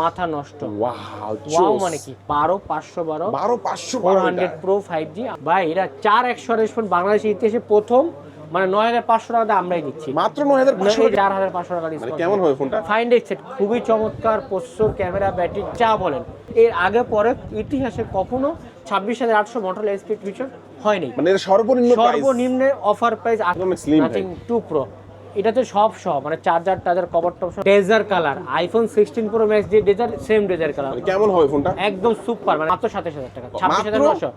মাথা নষ্ট। Wow wow মানে কি? বারো পাঁচশো বারো। বারো পাঁচশো four hundred pro five G ভাই এটা চার একশো আঠাশ ফোন বাংলাদেশের ইতিহাসে প্রথম। মানে নয় হাজার পাঁচশো টাকা দিয়ে আমরাই দিচ্ছি। মাত্র নয় হাজার পাঁচশো এই চার হাজার পাঁচশো টাকা মানে ডিসকাউন্ট কেমন হবে ফোনটা ফাইন্ড সেট খুবই চমৎকার প্রসেসর ক্যামেরা ব্যাটারি যা বলেন। এর আগে পরে ইতিহাসে কখনো ছাব্বিশ হাজার আটশো মডেল এসপি ফিচার হয়নি। মানে এর সর্বনিম্ন সর্বনিম্নে অফার প্রাইস একদম নাথিং টু প্রো এটাতে সব সব মানে charger টার্জার cover top desert colour. IPhone sixteen pro max যে ডেজার সেম ডেজার কালার। মানে কেমন হবে ফোনটা? একদম সুপার মানে মাত্র সাতাশ হাজার টাকা। ছাব্বিশ হাজার নশো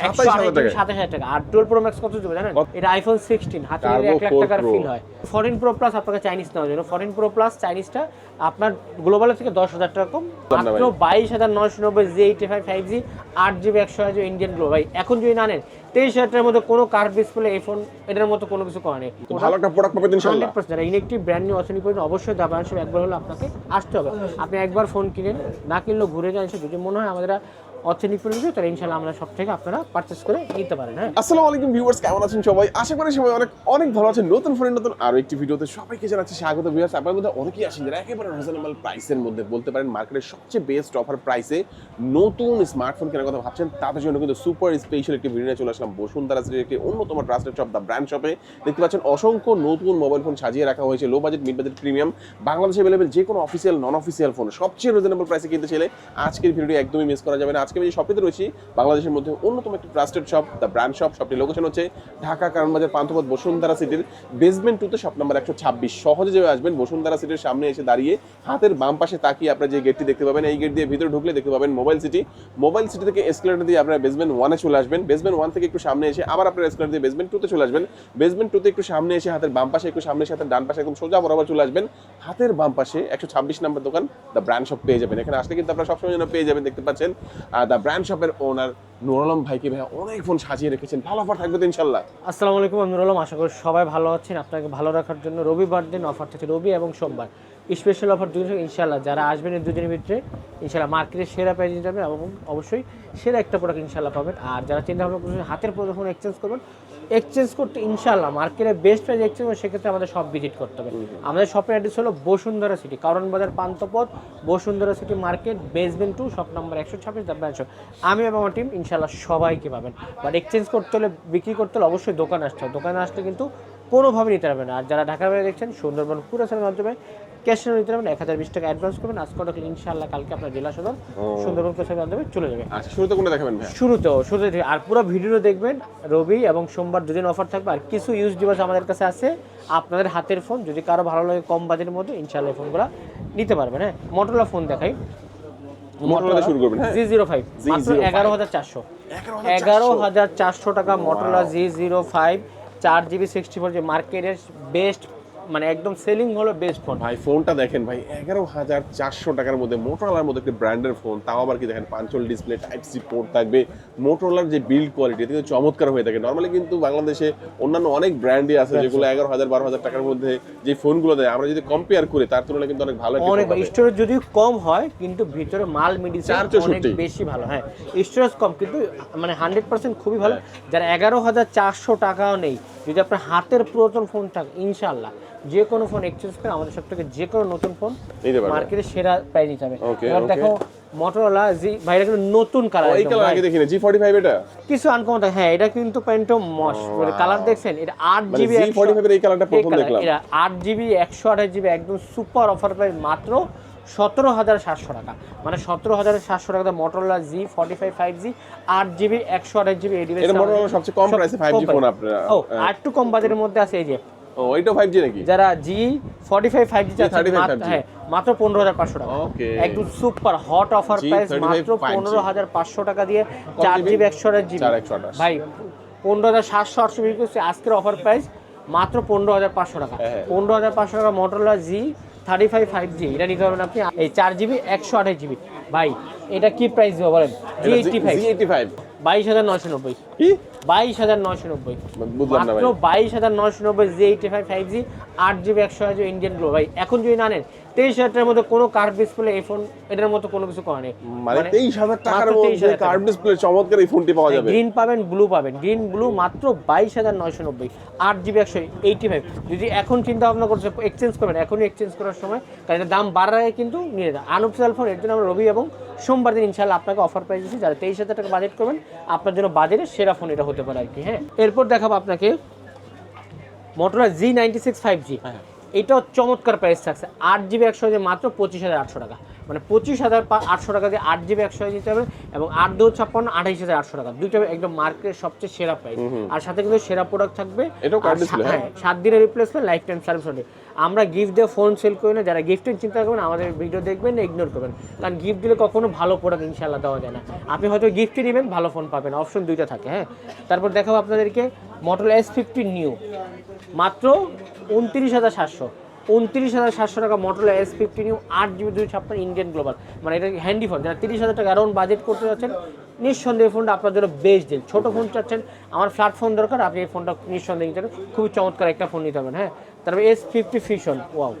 27,000 টাকায়? সাতাশ হাজার টাকা। আর টুয়েলভ প্রো ম্যাক্স কত দেবে জানেন? এটা আইফোন সিক্সটিন হাতে নিলে এক লাখ টাকার ফিল হয়। ফরেন প্রো প্লাস আপনাকে চাইনিজ নেওয়া যাবে ফরেন প্রো প্লাস চাইনিজটা আপনার গ্লোবালের থেকে দশ হাজার টাকা কম। মাত্র বাইশ হাজার নয়শো নব্বই জি এইটি ফাইভ ফাইভ জি আট জিবি একশো আট ইন্ডিয়ান গ্লো ভাই এখন যদি না নেন তেইশ হাজার টাকার মধ্যে কোনো কার্ড ডিসপ্লে এই ফোন এটার মতো কোনো কিছু করে নেই ভালো একটা প্রোডাক্ট পাবেন ইনশাআল্লাহ হান্ড্রেড পার্সেন্ট যারা ইলেকট্রিক ব্র্যান্ড নিউ অথেন্টিক করেন অবশ্যই দাবা হিসেবে একবার হলে আপনাকে আসতে হবে। আপনি একবার ফোন কিনেন না কিনলেও ঘুরে যান সে যদি মনে হয় আমাদের ইনশাল্লাহ সব থেকে আপনারা পারচেস করে পারেন হ্যাঁ? আলাইকুম কেমন আছেন সবাই? আশা সবাই অনেক নতুন নতুন আরও একটি অনেকেই একেবারে মধ্যে বলতে পারেন সবচেয়ে বেস্ট অফার নতুন কথা ভাবছেন। জন্য কিন্তু সুপার স্পেশাল একটি ভিডিও চলে আসলাম। বসুন্ধরা অন্যতম শপ দেখতে পাচ্ছেন, অসংখ্য নতুন মোবাইল ফোন সাজিয়ে রাখা হয়েছে। Low budget mid budget premium বাংলাদেশে যে কোনো অফিসিয়াল নন অফিসিয়াল ফোন সবচেয়ে রিজনেবল প্রাইসে কিনতে চাইলে আজকের ভিডিওটি একদমই মিস করা যাবে না। আজকে আমি যে শপটিতে রয়েছি, বাংলাদেশের মধ্যে অন্যতম একটি trusted shop the brand shop শপটির location হচ্ছে ঢাকা কারণবাজার পান্থপথ বসুন্ধরা সিটির বেসমেন্ট টুতে শপ নাম্বার একশো ছাব্বিশ। সহজে যেভাবে আসবেন, বসুন্ধরা সিটির সামনে এসে দাঁড়িয়ে হাতের বাম পাশে তাকিয়ে আপনারা যে গেটটি দেখতে পাবেন, এই গেট দিয়ে ভিতরে ঢুকলে দেখতে পাবেন মোবাইল সিটি মোবাইল সিটি থেকে এসকেলেটর দিয়ে আপনারা বেসমেন্ট ওয়ানে চলে আসবেন। বেসমেন্ট ওয়ান থেকে একটু সামনে এসে আবার আপনারা এসকেলেটর দিয়ে বেসমেন্ট টুতে চলে আসবেন। বেসমেন্ট টুতে একটু সামনে এসে হাতের বাম পাশে, একটু সামনে হাতের ডান পাশে একদম সোজা বরাবর চলে আসবেন। হাতের বাম পাশে একশো ছাব্বিশ নাম্বার দোকান দ্য ব্র্যান্ড শপ পেয়ে যাবেন। এখানে আসলে কিন্তু আপনারা সবসময় যেন পেয়ে যাবেন, দেখতে পাচ্ছেন। দ্য ব্র্যান্ড শপের ওনার নুর আলম ভাইকে ভাই অনেক ফোন সাজিয়ে রেখেছেন। ভালো অফার থাকবে তো ইনশাল্লাহ আসসালামু আলাইকুম, আমি নুরুল আলম। আশা করি সবাই ভালো আছেন। আপনাকে ভালো রাখার জন্য রবিবার দিন অফার থাকছে রবি এবং সোমবার। স্পেশাল অফার দুদিন ইনশাল্লাহ যারা আসবেন এই দুদিনের ভিতরে ইনশাল্লাহ মার্কেটে সেরা প্রাইজ যাবে এবং অবশ্যই সেরা একটা প্রোডাক্ট ইনশাল্লাহ পাবেন। আর যারা চিন্তা ভাবনা করছেন হাতের ফোন এক্সচেঞ্জ করবেন এক্সচেঞ্জ করতে ইনশাল্লাহ মার্কেটের বেস্ট প্রাইস এক্সচেঞ্জ সেক্ষেত্রে আমাদের সব ভিজিট করতে হবে। আমাদের শপের অ্যাড্রেস হলো Bashundhara city Karwan Bazar Panthapath Bashundhara city market basement two shop number একশো ছাব্বিশ দাম একশো আমি এবং আমার টিম ইনশাল্লাহ সবাইকে পাবেন। বাট এক্সচেঞ্জ করতে হলে বিক্রি করতে হলে অবশ্যই দোকানে আসতে হবে। দোকানে আসলে কিন্তু কোনোভাবে নিতে পারবেন না। আর যারা ঢাকার বাইরে দেখছেন সুন্দরবন কুরাসের মাধ্যমে ক্যাশ নিতে পারবেন এক হাজার বিশ টাকা অ্যাডভান্স করবেন। আজকে অর্ডার করলে ইনশাল্লাহ কালকে আপনার জেলা সদর সুন্দরবন মাধ্যমে চলে যাবে। আচ্ছা শুরুতে কোনটা দেখাবেন শুরুতেও শুরুতে থেকে- আর পুরো ভিডিও দেখবেন রবি এবং সোমবার দুদিন অফার থাকবে। আর কিছু ইউজ ডিভাইস আমাদের কাছে আছে। আপনাদের হাতের ফোন যদি কারও ভালো লাগে কম বাজেটের মধ্যে ইনশাল্লাহ ফোনগুলো নিতে পারবেন হ্যাঁ? মোটরলা ফোন দেখাই। মোটরলা শুরু করবেন জি জিরো ফাইভ মাত্র এগারো হাজার চারশো। এগারো হাজার চারশো। টাকা মোটরলা জি জিরো ফাইভ চার জিবি সিক্সটি ফোর যে মার্কেটের বেস্ট মানে একদম সেলিং হলো বেস্ট ফোন ভাই ফোনটা দেখেন ভাই এগারো হাজার চারশো টাকার মধ্যে মোটরোলার মধ্যে একটি ব্র্যান্ডের ফোন তাও আবার কি দেখেন punch hole display type C port থাকবে। মোটরোলার যে বিল্ড কোয়ালিটি এটা কিন্তু চমৎকার হয়ে থাকে। নর্মালি কিন্তু বাংলাদেশে অন্যান্য অনেক ব্র্যান্ডই আছে যেগুলো এগারো হাজার বারো হাজার টাকার মধ্যে যে ফোনগুলো দেয় আমরা যদি কম্পেয়ার করি তার তুলনায় কিন্তু অনেক ভালো অনেক স্টোরেজ যদিও কম হয় কিন্তু ভিতরে মাল মেডিসিন অনেক বেশি ভালো। হ্যাঁ স্টোরেজ কম কিন্তু মানে হান্ড্রেড পার্সেন্ট খুবই ভালো। যারা এগারো হাজার চারশো টাকাও নেই যদি আপনার হাতের পুরাতন ফোন থাকে ইনশাল্লাহ যে কোনো ফোন এক্সচেঞ্জ করে আমাদের সব থেকে যে কোনো নতুন ফোন মার্কেটে সেরা প্রাইস নিতে হবে। এবার দেখো মোটরোলা জি ভাইরা কিন্তু নতুন ও, এই কালার কালার আগে দেখিনি জি ফর্টি ফাইভ এটা? কিছু আনকমন হ্যাঁ এটা কিন্তু প্যান্টো মস কালার দেখছেন এটা আট মানে জিবি জি ফর্টি ফাইভ এই কালারটা প্রথম দেখলাম। এটা আট জিবি একশো আঠাশ জিবি একদম সুপার অফার প্রাইস মাত্র সতেরো হাজার সাতশো টাকা। মানে সতেরো হাজার সাতশো টাকা Motorola G forty five five G আট জিবি একশো আঠাশ জিবি এটা মোটরোলা সবচেয়ে কম প্রাইসে ফাইভ জি ফোন আপনারা ও আর একটু কম বাজেটের মধ্যে আছে এই যে ও ফাইভ জি নাকি? যারা G forty five five G 35 5G হ্যাঁ মাত্র পনেরো হাজার পাঁচশো টাকা। ওকে একদম সুপার হট অফার প্রাইস মাত্র 5G পনেরো হাজার পাঁচশো টাকা দিয়ে চার GB? জিবি একশো আঠাশ জিবি চার একশো আঠাশ ভাই পনেরো হাজার সাতশো আটশো বিক্রি করছে আজকের অফার প্রাইস মাত্র পনেরো হাজার পাঁচশো টাকা। হ্যাঁ। পনেরো হাজার পাঁচশো টাকা Motorola G thirty five five G এটা নিতে পারবেন আপনি এই চার জিবি একশো আঠাশ জিবি ভাই এটা কি প্রাইস দেবো বলেন? G eighty five G eighty five বাইশ হাজার নয়শো নব্বই। কি? বাইশ হাজার নয়শো নব্বই। বুঝলাম না মাত্র বাইশ হাজার নয়শো নব্বই G eighty five five G আট জিবি একশো আঠাশ ইন্ডিয়ান গ্লো ভাই এখন যদি না নেন তেইশ হাজার মধ্যে কোনো কার্ড ডিসপ্লে এই ফোন এটার মতো কোনো কিছু করা নেই। মানে তেইশ হাজার টাকার মধ্যে। কার্ড ডিসপ্লে চমৎকার এই ফোনটি পাওয়া যাবে। গ্রিন পাবেন ব্লু পাবেন। গ্রিন ব্লু মাত্র বাইশ হাজার নয়শো নব্বই আট জিবি একশো এইটি ফাইভ যদি এখন চিন্তা ভাবনা করছে এক্সচেঞ্জ করবেন এখনই এক্সচেঞ্জ করার সময় কারণ দাম বাড়ার আগে কিন্তু নিয়ে যান। আনঅফিসিয়াল ফোন এর জন্য আমরা রবি এবং সোমবার দিন ইনশাল্লাহ আপনাকে অফার প্রাইস দিচ্ছি যারা তেইশ হাজার টাকা বাজেট করবেন আপনার জন্য বাজেটের সেরা ফোন এটা হতে পারে আর কি হ্যাঁ? এরপর দেখাবো আপনাকে Motorola G ninety six five G এটাও চমৎকার প্রাইস থাকছে। আট জিবি একশো মাত্র পঁচিশ হাজার আটশো টাকা। মানে পঁচিশ হাজার আটশো টাকা দিয়ে আট জিবি একশো দিতে হবে এবং আট দু ছাপ্পান্ন আঠাইশ হাজার আটশো টাকা। দুইটা একদম মার্কেটের সবচেয়ে সেরা প্রাইস আর সাথে কিন্তু সেরা প্রোডাক্ট থাকবে সা- হ্যাঁ। সাত দিনের রিপ্লেসমেন্ট লাইফ টাইম সার্ভিস হবে আমরা গিফট দিয়ে ফোন সেল করি না যারা গিফটের চিন্তা করবেন আমাদের ভিডিও দেখবেন ইগনোর করবেন। কারণ গিফট দিলে কখনো ভালো প্রোডাক্ট ইনশাল্লাহ দেওয়া যায় না। আপনি হয়তো গিফটই নেবেন ভালো ফোন পাবেন। অপশন দুইটা থাকে হ্যাঁ। তারপর দেখাবো আপনাদেরকে মডেল এস ফিফটি নিউ মাত্র উনত্রিশ হাজার সাতশো। উনত্রিশ হাজার সাতশো টাকা মডেল এস ফিফটি নিউ আট জিবি দুই ছাপ্পান্ন ইন্ডিয়ান গ্লোবাল মানে এটা হ্যান্ডি ফোন যারা তিরিশ হাজার টাকা অ্যারাউন্ড বাজেট করতে যাচ্ছেন, নিঃসন্দেহে ফোনটা আপনার জন্য বেস্ট ডিল ছোটো ফোন চাচ্ছেন, আমার ফ্ল্যাট ফোন দরকার, আপনি এই ফোনটা নিঃসন্দেহে নিতে খুবই চমৎকার একটা ফোন নিতে পারবেন হ্যাঁ। তারপরে এস ফিফটি ফিশন ওয়াও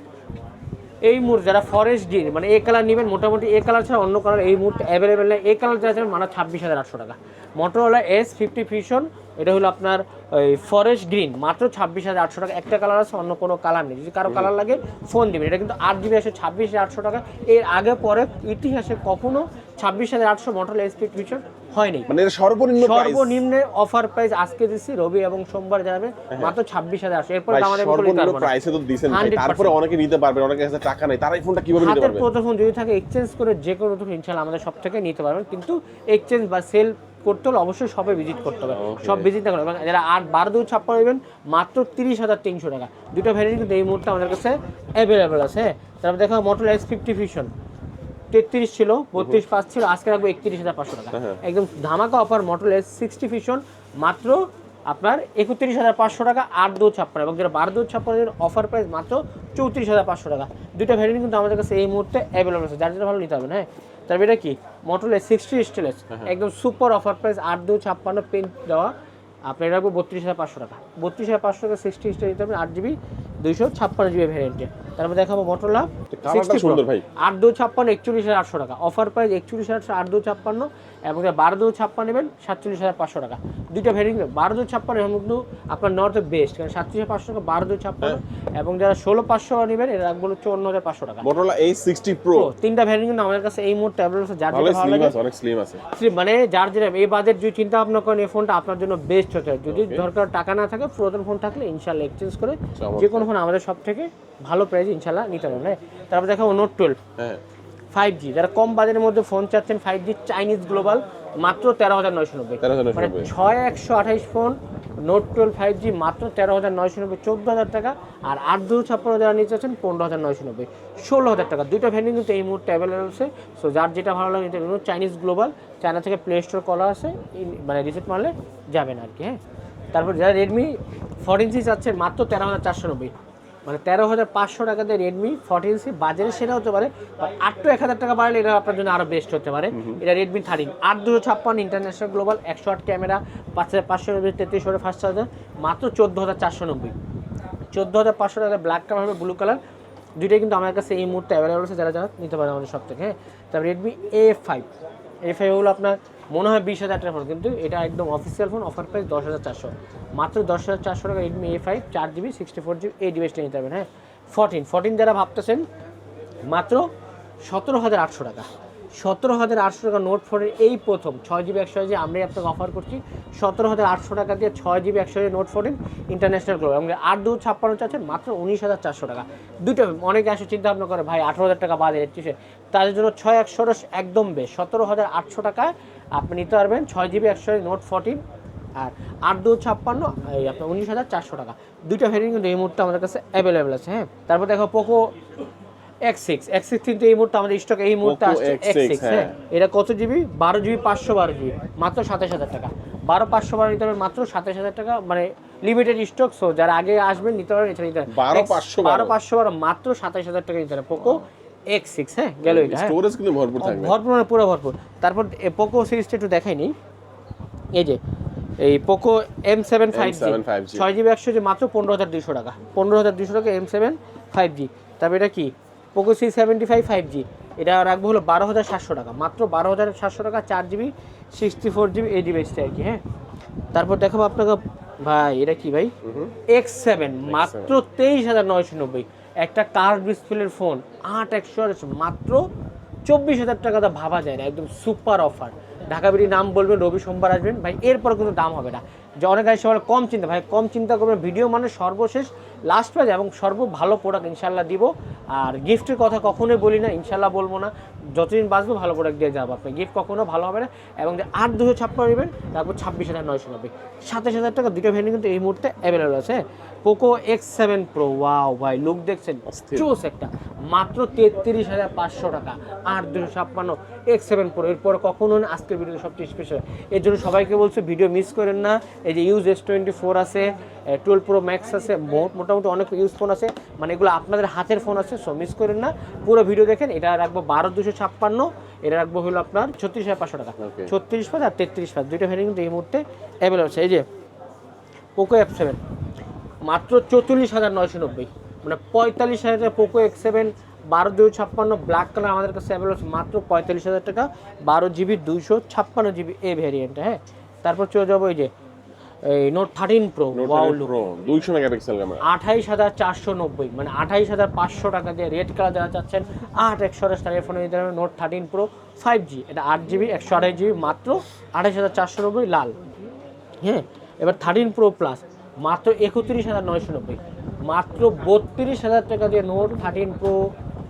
এই মুহূর্তে যারা ফরেস্ট গ্রিন মানে এ কালার নেবেন, মোটামুটি এ কালার ছাড়া অন্য কালার এই মুহূর্তে অ্যাভেলেবেল নেই। এ কালার যারা মানে ছাব্বিশ হাজার আটশো টাকা। মোটরওয়ালা এস ফিফটি ফিশন এটা হলো আপনার ওই ফরেস্ট গ্রিন মাত্র ছাব্বিশ হাজার আটশো টাকা। একটা কালার আছে অন্য কোনো কালার নেই। যদি কারও কালার লাগে ফোন দিবেন। এটা কিন্তু আট জিবি আসে ছাব্বিশ হাজার আটশো টাকা। এর আগে পরে ইতিহাসে কখনো ছাব্বিশ হাজার আটশো মোটর এস ফিফটি ফিশন হয়নি। মানে সর্বনিম্ন সর্বনিম্নে অফার প্রাইস আজকে দিচ্ছি রবি এবং সোমবার যাবে মাত্র ছাব্বিশ হাজার আটশো। এরপর আমাদের সর্বনিম্ন প্রাইসে তো দিছেন ভাই। তারপরে অনেকে নিতে পারবে অনেকের কাছে টাকা নাই। তারা এই ফোনটা কীভাবে নিতে হাতের পারবে? প্রথম যদি থাকে এক্সচেঞ্জ করে যে কোনো নতুন ইনশাল্লাহ আমাদের সব থেকে নিতে পারবেন। কিন্তু এক্সচেঞ্জ বা সেল করতে হলে অবশ্যই সবে ভিজিট করতে হবে। সব ভিজিট না করে এবং যারা আট বারো দুই ছাপ্পান্ন নেবেন মাত্র তিরিশ হাজার তিনশো টাকা। দুটো ভ্যারিয়েন্ট কিন্তু এই মুহূর্তে আমাদের কাছে অ্যাভেলেবেল আছে হ্যাঁ? তারপর দেখো মোটর এক্স ফিফটি ফিশন তেত্রিশ ছিল বত্রিশ পাঁচ ছিল আজকে রাখব একত্রিশ হাজার পাঁচশো টাকা। হ্যাঁ। একদম ধামাকা offer motor S sixty fusion মাত্র আপনার একত্রিশ হাজার পাঁচশো টাকা আট দু ছাপ্পান্ন এবং যারা বারো দু ছাপ্পান্নের অফার প্রাইস মাত্র চৌত্রিশ হাজার পাঁচশো টাকা। দুটো ভ্যারিয়েন্ট কিন্তু আমাদের কাছে এই মুহূর্তে অ্যাভেলেবল আছে যার যেটা ভালো নিতে হবে না হ্যাঁ? তারপরে এটা কি? মোটর এস সিক্সটি স্টেলেস একদম সুপার অফার প্রাইস আট দু ছাপ্পান্ন পেন দেওয়া। আপনার রাখব বত্রিশ হাজার পাঁচশো টাকা। বত্রিশ হাজার পাঁচশো টাকা সিক্সটি স্টার দিতে আট জিবি দুইশো ছাপ্পান্ন জিবি ভ্যারিয়েন্টে তারপর দেখাবো মোটরলা সিক্সটি আট দু ছাপ্পান্ন একচল্লিশ হাজার আটশো টাকা। অফার প্রাইস একচল্লিশ হাজার আট দু ছাপ্পান্ন। এবং বারো দু ছাপ্পান্ন নেবেন সাতচল্লিশ হাজার পাঁচশো টাকা। দুইটা ভ্যারিয়েন্ট বারো দু ছাপ্পান্ন এখন কিন্তু আপনার নর্থ বেস্ট কারণ সাতচল্লিশ পাঁচশো টাকা বারো দু ছাপ্পান্ন এবং যারা ষোলো পাঁচশো নেবেন এটা রাখব হচ্ছে চুয়ান্ন হাজার পাঁচশো টাকা। মোটরোলা এই সিক্সটি প্রো তিনটা ভ্যারিয়েন্ট কিন্তু আমাদের কাছে এই মুহূর্তে অ্যাভেলেবল আছে যার যেটা ভালো লাগে। আছে অনেক স্লিম আছে। মানে যার যেটা এই বাজেট যদি চিন্তা ভাবনা করেন এই ফোনটা আপনার জন্য বেস্ট হতে হয় যদি দরকার টাকা না থাকে পুরাতন ফোন থাকলে ইনশাল্লাহ এক্সচেঞ্জ করে যে কোনো ফোন আমাদের সব থেকে ভালো প্রাইস ইনশাল্লাহ নিতে পারবেন। হ্যাঁ তারপর দেখাবো নোট টুয়েলভ হ্যাঁ। ফাইভ জি যারা কম বাজারের মধ্যে ফোন চাচ্ছেন ফাইভ জি চাইনিজ গ্লোবাল মাত্র তেরো হাজার নয়শো নব্বই। 13,990 মানে ছয় একশো আঠাইশ phone note twelve five G মাত্র তেরো হাজার নয়শো নব্বই চোদ্দ হাজার টাকা। আর আট দু ছাপ্পান্ন যারা নিতে চাচ্ছেন পনেরো হাজার নয়শো নব্বই। ষোলো হাজার টাকা। দুইটা ভ্যারিয়েন্ট কিন্তু এই মুহূর্তে অ্যাভেলেবল আছে। সো যার যেটা ভালো লাগে নিতে চাইনিজ গ্লোবাল চায়না থেকে প্লে স্টোর করা আছে। মানে রিসেট মারলে যাবেন আর কি হ্যাঁ। তারপর যারা রেডমি ফোরটিন সি চাচ্ছেন মাত্র তেরো হাজার চারশো নব্বই। মানে তেরো হাজার পাঁচশো টাকা দিয়ে রেডমি ফোরটিন সি বাজারে সেটা হতে পারে আট টু এক হাজার টাকা বাড়লে এটা আপনার জন্য আরও বেস্ট হতে পারে। এটা রেডমি থার্টিন আট দুশো ছাপ্পান্ন ইন্টারন্যাশনাল গ্লোবাল একশো আট ক্যামেরা পাঁচ হাজার পাঁচশো নব্বই তেত্রিশ হাজার ফার্স্ট চার্জার মাত্র চোদ্দ হাজার চারশো নব্বই। চোদ্দ হাজার পাঁচশো টাকা ব্ল্যাক কালার হবে ব্লু কালার দুইটাই কিন্তু আমার কাছে এই মুহূর্তে অ্যাভেলেবল আছে যারা যারা নিতে পারে আমাদের সব থেকে। হ্যাঁ তারপর রেডমি এ ফাইভ এ ফাইভগুলো আপনার মনে হয় বিশ হাজার টাকা ফোন কিন্তু এটা একদম অফিসিয়াল ফোন অফার প্রাইস দশ হাজার চারশো। মাত্র দশ হাজার চারশো টাকা রেডমি এ ফাইভ চার জিবি সিক্সটি ফোর জিবি এই ডিভাইসটা নিতে পারবেন হ্যাঁ? ফোরটিন ফোরটিন যারা ভাবতেছেন, মাত্র সতেরো হাজার আটশো টাকা। সতেরো হাজার আটশো টাকা নোট ফোনের এই প্রথম ছয় জিবি একশো যে আমরাই আপনাকে অফার করছি, সতেরো হাজার আটশো টাকা দিয়ে ছয় জিবি একশো নোট ফোরটিন ইন্টারন্যাশনাল গ্লোব এবং আট দু ছাপ্পান্ন চাচ্ছেন মাত্র উনিশ হাজার চারশো টাকা। দুটো অনেকে আসে চিন্তা ভাবনা করে, ভাই, আঠারো হাজার টাকা বাদ এলেকট্রিশে তাদের জন্য ছয় একশো একদম বেশ। সতেরো হাজার আটশো টাকায় আপনি নিতে পারবেন ছয় জিবি একশো নোট ফোরটিন আর আট দু ছাপ্পান্ন, এই আপনার উনিশ হাজার চারশো টাকা। দুইটা ভ্যারিয়েন্ট কিন্তু এই মুহূর্তে আমাদের কাছে অ্যাভেলেবেল আছে হ্যাঁ। তারপর দেখো Poco X six X six কিন্তু এই মুহূর্তে আমাদের স্টক এই মুহূর্তে আসছে X6, সিক্স হ্যাঁ। হ্যাঁ। এটা কত জিবি বারো জিবি পাঁচশো বারো জিবি মাত্র সাতাশ হাজার টাকা। বারো পাঁচশো বারো নিতে পারবেন মাত্র সাতাশ হাজার টাকা মানে লিমিটেড স্টক সো যারা আগে আসবেন নিতে পারবেন এছাড়া নিতে পারবেন। 12 512 বারো। পাঁচশো বারো মাত্র সাতাশ হাজার টাকা নিতে পারবেন পোকো এক্স সিক্স হ্যাঁ গেল এটা হ্যাঁ। স্টোরেজ কিন্তু ভরপুর থাকবে। ভরপুর মানে পুরো ভরপুর। তারপর পোকো সিরিজটা একটু দেখাইনি এই যে এই Poco M seven five G ছয় জিবি একশো যে মাত্র পনেরো হাজার দুশো টাকা। পনেরো হাজার দুশো টাকা এম সেভেন ফাইভ জি তারপর এটা কি? Poco C seventy five five G এটা রাখব হলো বারো হাজার সাতশো টাকা। মাত্র বারো হাজার সাতশো টাকা চার জিবি সিক্সটি ফোর জিবি এই ডিভাইসটা আর কি হ্যাঁ? তারপর দেখাবো আপনাকে ভাই এটা কি ভাই? এক্স সেভেন মাত্র তেইশ হাজার নয়শো নব্বই। একটা কার ডিসপ্লের ফোন আট একশো মাত্র চব্বিশ হাজার টাকা তো ভাবা যায় না একদম সুপার অফার ঢাকা বিড়ি নাম বলবেন রবি সোমবার আসবেন। ভাই এরপর কিন্তু দাম হবে না। যে অনেক আগে সবার কম চিন্তা ভাই কম চিন্তা করবেন ভিডিও মানে সর্বশেষ লাস্ট পেজ এবং সর্ব ভালো প্রোডাক্ট ইনশাল্লাহ দিব। আর গিফটের কথা কখনোই বলি না ইনশাল্লাহ বলব না। যতদিন বাঁচবো ভালো প্রোডাক্ট দিয়ে যাব আপনি গিফট কখনো ভালো হবে না। এবং যে আট দুশো ছাপ্পান্ন নেবেন তারপর ছাব্বিশ হাজার নয়শো নব্বই। সাতাশ হাজার টাকা দুটো ভ্যারিয়েন্ট কিন্তু এই মুহূর্তে অ্যাভেলেবল আছে। Poco X seven pro wow ভাই লুক দেখছেন? চোস একটা। মাত্র তেত্রিশ হাজার পাঁচশো টাকা আট দুশো ছাপ্পান্ন। এক্স সেভেন প্রো এরপর কখনো না আজকের ভিডিও সবচেয়ে স্পেশাল এর জন্য সবাইকে বলছে ভিডিও মিস করেন না। এই যে ইউজ এস টোয়েন্টি ফোর আছে টুয়েলভ প্রো ম্যাক্স আছে মোটামুটি অনেক ইউজ ফোন আছে। মানে এগুলো আপনাদের হাতের ফোন আছে সো মিস করেন না। পুরো ভিডিও দেখেন এটা রাখব বারো দুশো ছাপ্পান্ন এটা রাখব হলো আপনার ছত্রিশ হাজার পাঁচশো টাকা। ছত্রিশ পাঁচ আর তেত্রিশ পাঁচ দুইটা ভ্যারিয়েন্ট কিন্তু এই মুহূর্তে অ্যাভেলেবল আছে। এই যে পোকো এফ সেভেন মাত্র চৌচল্লিশ হাজার নয়শো নব্বই মানে পঁয়তাল্লিশ হাজার পোকো এক্স সেভেন বারো দুই ছাপ্পান্ন ব্ল্যাক কালার আমাদের কাছে অ্যাভেলেবল মাত্র পঁয়তাল্লিশ হাজার টাকা। বারো জিবি দুইশো ছাপ্পান্ন জিবি এ ভ্যারিয়েন্ট হ্যাঁ? তারপর চলে যাব এই যে এই নোট থার্টিন প্রো ওয়াও দুইশো মেগাপিক্সেল ক্যামেরা আঠাইশ হাজার চারশো নব্বই মানে আঠাইশ হাজার পাঁচশো টাকা দিয়ে রেড কালার যারা চাচ্ছেন আট একশো আঠাশ ফোনে নিতে হবে note thirteen pro five G এটা আট জিবি একশো আঠাশ জিবি মাত্র আঠাইশ হাজার চারশো নব্বই লাল। হ্যাঁ এবার থার্টিন প্রো প্লাস মাত্র একত্রিশ হাজার নয়শো নব্বই মাত্র বত্রিশ হাজার টাকা দিয়ে নোট থার্টিন প্রো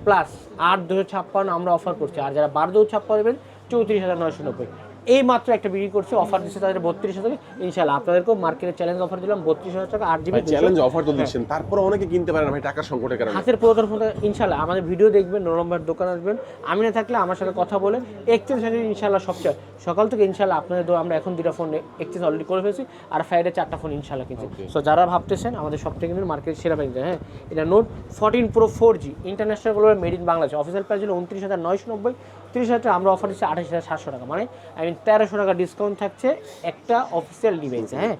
প্লাস আট দুশো ছাপ্পান্ন আমরা অফার করছি। আর যারা বারো দুশো ছাপ্পান্ন নেবেন, চৌত্রিশ হাজার নয়শো নব্বই। এই মাত্র একটা বিক্রি করছে অফার দিচ্ছে তাদের বত্রিশ হাজার ইনশাল্লাহ আপনাদেরকেও মার্কেটে চ্যালেঞ্জ অফার দিলাম বত্রিশ হাজার টাকা আট জিবি চ্যালেঞ্জ অফার তো দিচ্ছেন তারপরে অনেকে কিনতে পারে না ভাই টাকার সংকটের কারণে। হাতের পুরাতন ফোনটা ইনশাল্লাহ আমাদের ভিডিও দেখবেন নরম্বার দোকান আসবেন। আমি না থাকলে আমার সাথে কথা বলে এক্সচেঞ্জ সার্ভিস ইনশাল্লাহ সবচেয়ে সকাল থেকে ইনশাল্লাহ আপনাদের আমরা এখন দুটা ফোন এক্সচেঞ্জ অলরেডি করে ফেলেছি আর ফ্রাইডে চারটা ফোন ইনশাল্লাহ কিনছি। সো যারা ভাবতেছেন আমাদের সব থেকে কিন্তু মার্কেট সেরা ব্যাংক হ্যাঁ? এটা note fourteen pro four G international global made in Bangladesh official price হলো উনত্রিশ হাজার নয়শো নব্বই। তিরিশ হাজার টাকা, আমরা অফার দিচ্ছি আঠাশ হাজার সাতশো টাকা। মানে আই মিন তেরোশো টাকা ডিসকাউন্ট থাকছে একটা অফিসিয়াল ডিভাইস হ্যাঁ?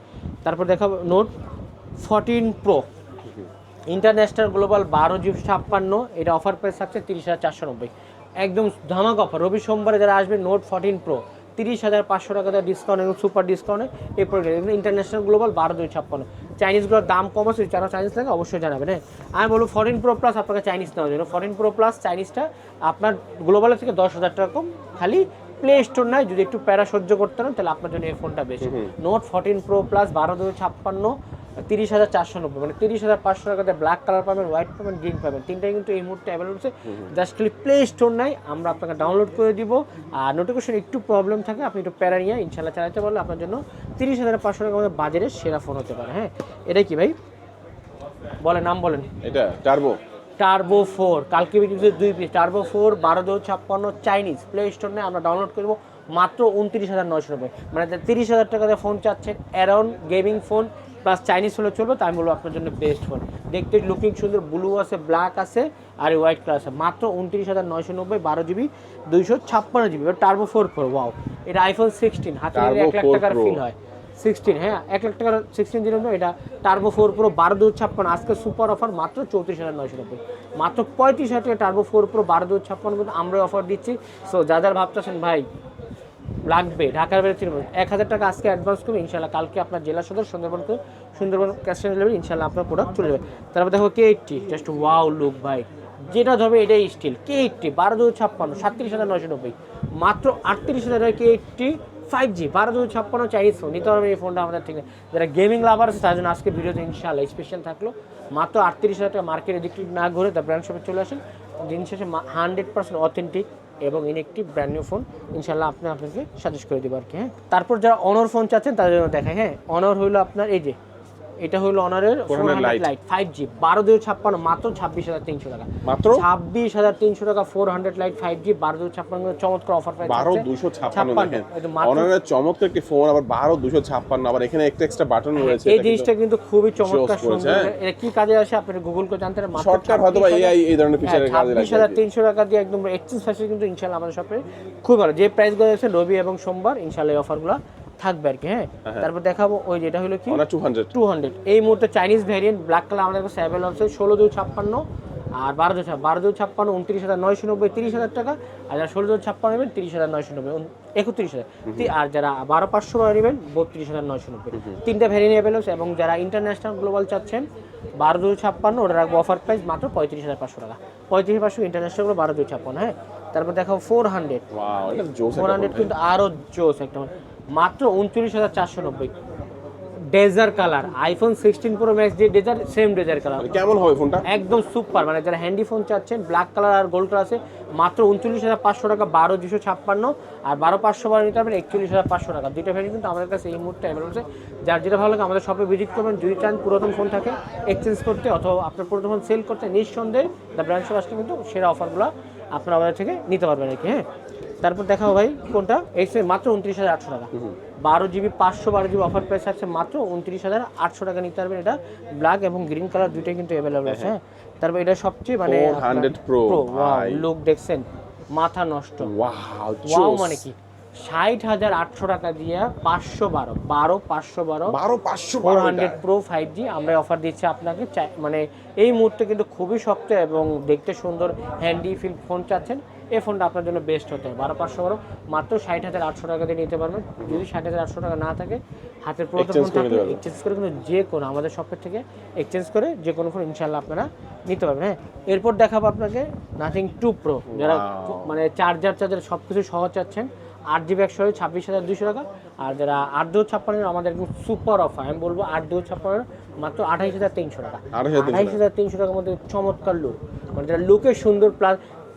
তারপর দেখাবো note fourteen pro international global বারো জিবি ছাপ্পান্ন, এটা অফার প্রাইস থাকছে তিরিশ হাজার চারশো নব্বই। একদম ধামাক অফার রবি সোমবারে যারা আসবে নোট ফোরটিন প্রো তিরিশ হাজার পাঁচশো টাকা ডিসকাউন্ট এবং সুপার ডিসকাউন্টে এই প্রোডাক্ট এগুলো ইন্টারন্যাশনাল গ্লোবাল বারো দুই ছাপ্পান্ন। চাইনিজগুলোর দাম কম আছে, যারা চাইনিজ থাকে অবশ্যই জানাবেন হ্যাঁ? আমি বলব ফরেন প্রো প্লাস আপনাকে চাইনিজ নেওয়ার জন্য ফরেন প্রো প্লাস চাইনিজটা আপনার গ্লোবালের থেকে দশ হাজার টাকা কম, খালি প্লে স্টোর নাই যদি একটু প্যারা সহ্য করতে পারেন তাহলে আপনার জন্য এই ফোনটা বেশি। নোট ফোরটিন প্রো প্লাস বারো দুই ছাপ্পান্ন তিরিশ হাজার চারশো নব্বই মানে তিরিশ হাজার পাঁচশো টাকাতে ব্ল্যাক কালার পাবেন হোয়াইট পাবেন গ্রিন পাবেন। তিনটাই কিন্তু এই মুহূর্তে অ্যাভেলেবল আছে। জাস্ট খালি প্লে স্টোর নাই আমরা আপনাকে ডাউনলোড করে দিব। আর নোটিফিকেশন একটু প্রবলেম থাকে আপনি একটু প্যারা নিয়ে ইনশাল্লাহ চালাতে পারলে আপনার জন্য তিরিশ হাজার পাঁচশো টাকা আমাদের বাজারের সেরা ফোন হতে পারে হ্যাঁ? এটাই কি ভাই? বলেন নাম বলেন। এটা টার্বো টার্বো ফোর কালকে বিক্রি দুই পিস টার্বো ফোর বারো দু ছাপ্পান্ন চাইনিজ প্লে স্টোর নিয়ে আমরা ডাউনলোড করব মাত্র উনত্রিশ হাজার নয়শো নব্বই মানে তিরিশ হাজার টাকাতে ফোন চাচ্ছেন around gaming phone plus Chinese হলে চলবে তাই আমি বলব আপনার জন্য বেস্ট ফোন দেখতে লুকিং সুন্দর ব্লু আছে ব্ল্যাক আছে আর হোয়াইট কালার আছে মাত্র উনত্রিশ হাজার নয়শো নব্বই বারো জিবি দুইশো ছাপ্পান্ন GB turbo four four wow এটা আইফোন সিক্সটিন হাতে এক লাখ টাকার ফিল হয়। সিক্সটিন হ্যাঁ এক লাখ টাকার সিক্সটিন দিলাম এটা টার্বো ফোর প্রো বারো দু ছাপ্পান্ন, আজকে সুপার অফার মাত্র চৌত্রিশ হাজার নয়শো নব্বই মাত্র পঁয়ত্রিশ হাজার টাকা টার্বো ফোর প্রো বারো দু ছাপ্পান্ন কিন্তু আমরা অফার দিচ্ছি। সো যা যারা ভাবতেছেন ভাই, লাগবে, ঢাকার বেড়ে চিনবেন। এক হাজার টাকা আজকে অ্যাডভান্স করবে ইনশাল্লাহ কালকে আপনার জেলা সদর সুন্দরবন করে সুন্দরবন ক্যাশ ডেলিভারি ইনশাল্লাহ আপনার প্রোডাক্ট চলে যাবে। তারপর দেখো K eighty just wow look ভাই। যেটা ধরবে এটাই স্টিল কে এইটটি বারো দু ছাপ্পান্ন, সাতত্রিশ হাজার নয়শো নব্বই। মাত্র আটত্রিশ হাজার কে এইটটি ফাইভ জি বারো দুশো ছাপ্পান্ন চাইনিজ ফোন নিতে পারবেন এই ফোনটা আমাদের থেকে যারা গেমিং লাভার আছে তার জন্য আজকে ভিডিওতে ইনশাল্লাহ স্পেশাল থাকল। মাত্র আটত্রিশ হাজার টাকা মার্কেট এদিক না ঘুরে তার ব্র্যান্ড শপে চলে আসেন। দিন শেষে হান্ড্রেড পার্সেন্ট অথেন্টিক এবং ইনএক্টিভ ব্র্যান্ড নিউ ফোন ইনশাল্লাহ আপনি আপনাকে সাজেস্ট করে দেবো আর কি হ্যাঁ। তারপর যারা অনর ফোন চাচ্ছেন, তাদের জন্য দেখায় হ্যাঁ। অনর হইল আপনার, এই যে এটা হইল অনারের ফোর 400 লাইট ফাইভ জি বারো দুই ছাপ্পান্ন মাত্র ছাব্বিশ হাজার তিনশো টাকা। মাত্র? ছাব্বিশ হাজার তিনশো টাকা four hundred lite five G বারো দুই ছাপ্পান্ন চমৎকার অফার পাই বারো দুশো ছাপ্পান্ন অনারের চমৎকার একটি ফোন আবার বারো দুশো ছাপ্পান্ন আবার এখানে একটা এক্সট্রা বাটন রয়েছে এই জিনিসটা কিন্তু খুবই চমৎকার সুন্দর। হ্যাঁ। এটা কি কাজে আসে? আপনি গুগল করে জানতে পারেন। মাত্র শর্টকাট হয়তো বা এআই এই ধরনের ফিচারের কাজে ছাব্বিশ লাগে হাজার আর কি। তিনশো টাকা দিয়ে একদম এক্সচেঞ্জ ফ্যাসিলিটি কিন্তু ইনশাল্লাহ আমাদের শপে খুব ভালো। যে প্রাইসগুলো আছে রবি এবং সোমবার ইনশাল্লাহ এই অফারগুলো থাকবে আর কি হ্যাঁ তারপর দেখাবো ওই যেটা হলো কি? টু হান্ড্রেড টু হান্ড্রেড এই মুহূর্তে চাইনিজ ভ্যারিয়েন্ট ব্ল্যাক কালার আমাদের কাছে অ্যাভেলেবল আছে ষোলো দুই ছাপ্পান্ন আর বারো দু বারো দু ছাপ্পান্ন উনত্রিশ হাজার নয়শো নব্বই তিরিশ হাজার টাকা। আর যারা ষোলো দু ছাপ্পান্ন নেবেন তিরিশ হাজার নয়শো নব্বই একত্রিশ হাজার। আর যারা বারো পাঁচশো বারো নেবেন বত্রিশ হাজার নয়শো নব্বই। তিনটা ভ্যারিয়েন্ট অ্যাভেলেবল এবং যারা ইন্টারন্যাশনাল গ্লোবাল চাচ্ছেন বারো দু ছাপ্পান্ন ওটা রাখব অফার প্রাইস মাত্র পঁয়ত্রিশ হাজার পাঁচশো টাকা। পঁয়ত্রিশ পাঁচশো ইন্টারন্যাশনাল বারো দু ছাপ্পান্ন হ্যাঁ? তারপর দেখাবো ফোর হান্ড্রেড ফোর হান্ড্রেড কিন্তু আরও জোস একটা মাত্র উনচল্লিশ হাজার চারশো নব্বই। Desert colour iPhone sixteen pro max যে ডেজার সেম ডেজার কালার কেমন হবে ফোনটা? একদম সুপার মানে যারা হ্যান্ডি ফোন চাচ্ছেন ব্ল্যাক কালার আর গোল্ড কালার আছে মাত্র উনচল্লিশ হাজার পাঁচশো টাকা বারো দুশো ছাপ্পান্ন আর বারো পাঁচশো বারো নিতে পারবেন একচল্লিশ হাজার পাঁচশো টাকা। দুইটা ভ্যারিয়েন্ট কিন্তু আমাদের কাছে এই মুহূর্তে অ্যাভেলেবল আছে। যার যেটা ভালো লাগে আমাদের শপে ভিজিট করবেন। যদি চান পুরাতন ফোন থাকে এক্সচেঞ্জ করতে অথবা আপনার পুরাতন ফোন সেল করতে নিঃসন্দেহে দ্য ব্র্যান্ড শপ আসলে কিন্তু সেরা অফারগুলো আপনারা আমাদের থেকে নিতে পারবেন আর কি হ্যাঁ? তারপর দেখাও ভাই কোনটা? এই মাত্র উনত্রিশ হাজার আটশো টাকা। বারো জিবি পাঁচশো বারো জিবি অফার প্রাইস আছে মাত্র উনত্রিশ হাজার আটশো টাকা নিতে পারবেন। এটা ব্ল্যাক এবং গ্রিন কালার দুইটাই কিন্তু অ্যাভেলেবল আছে হ্যাঁ তারপর এটা সবচেয়ে মানে 400 Pro, ভাই। লুক দেখছেন মাথা নষ্ট। ওয়াও মানে কি? ষাট হাজার আটশো টাকা দিয়ে পাঁচশো বারো বারো পাঁচশো বারো বারো পাঁচশো four hundred pro five G আমরা অফার দিচ্ছি আপনাকে। মানে এই মুহূর্তে কিন্তু খুবই শক্ত এবং দেখতে সুন্দর হ্যান্ডি ফিল ফোন চাচ্ছেন। এই ফোনটা আপনার জন্য বেস্ট হতে হবে। বারো পাঁচশো বারো মাত্র ষাট হাজার আটশো টাকা দিয়ে নিতে পারবেন। যদি ষাট হাজার আটশো টাকা না থাকে হাতের পুরো Exchange ফোন থাকলে এক্সচেঞ্জ করে কিন্তু যে কোনো আমাদের শপের থেকে এক্সচেঞ্জ করে যে কোনো ফোন ইনশাল্লাহ আপনারা নিতে পারবেন হ্যাঁ? এরপর দেখাবো আপনাকে নাথিং টু প্রো যারা মানে চার্জার চার্জার সব কিছু সহজ চাচ্ছেন আট জিবি একশো ছাব্বিশ হাজার দুশো টাকা। আর যারা আট দু ছাপ্পান্ন আমাদের একদম সুপার অফার আমি বলব আট দু ছাপ্পান্ন মাত্র আঠাইশ হাজার তিনশো টাকা। আঠাইশ হাজার তিনশো টাকার মধ্যে চমৎকার লুক মানে যারা লুকে সুন্দর প্লাস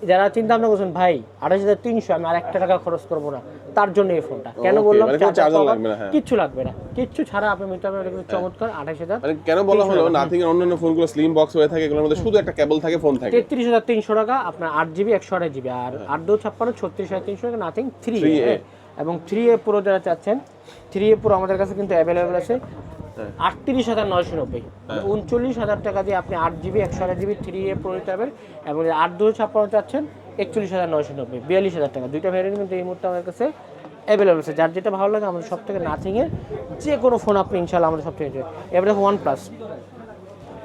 যারা চিন্তা ভাবনা করছেন ভাই আঠাইশ হাজার তিনশো আমি আর একটা টাকা খরচ করব না। তার জন্য এই ফোনটা। কেন বললাম? মানে হ্যাঁ। কিচ্ছু লাগবে না। কিচ্ছু ছাড়া আপনি এটা কিন্তু চমৎকার আঠাইশ হাজার মানে কেন বলা হলো? নাথিং এর অন্যান্য ফোনগুলো স্লিম বক্স হয়ে থাকে এগুলোর মধ্যে শুধু একটা কেবল থাকে ফোন থাকে। তেত্রিশ হাজার তিনশো টাকা আপনার আট জিবি একশো আঠাশ জিবি আর আট দু ছাপ্পান্ন ছত্রিশ হাজার তিনশো টাকা নাথিং থ্রি 3A এবং থ্রি এ পুরো যারা চাচ্ছেন থ্রি এ পুরো আমাদের কাছে কিন্তু অ্যাভেলেবেল আছে। আটত্রিশ হাজার নয়শো নব্বই। উনচল্লিশ হাজার টাকা দিয়ে আপনি আট জিবি একশো আঠাশ জিবি থ্রি এ পুরো নিতে পারবেন এবং আট দু ছাপ্পান্ন চাচ্ছেন একচল্লিশ হাজার নয়শো নব্বই বিয়াল্লিশ হাজার টাকা। দুইটা ভ্যারিয়েন্ট কিন্তু এই মুহূর্তে আমার কাছে অ্যাভেলেবল আছে। যার যেটা ভালো লাগে আমাদের সব থেকে নাথিংয়ের যে কোনো ফোন আপনি ইনশাল্লাহ আমাদের সব থেকে এবার one plus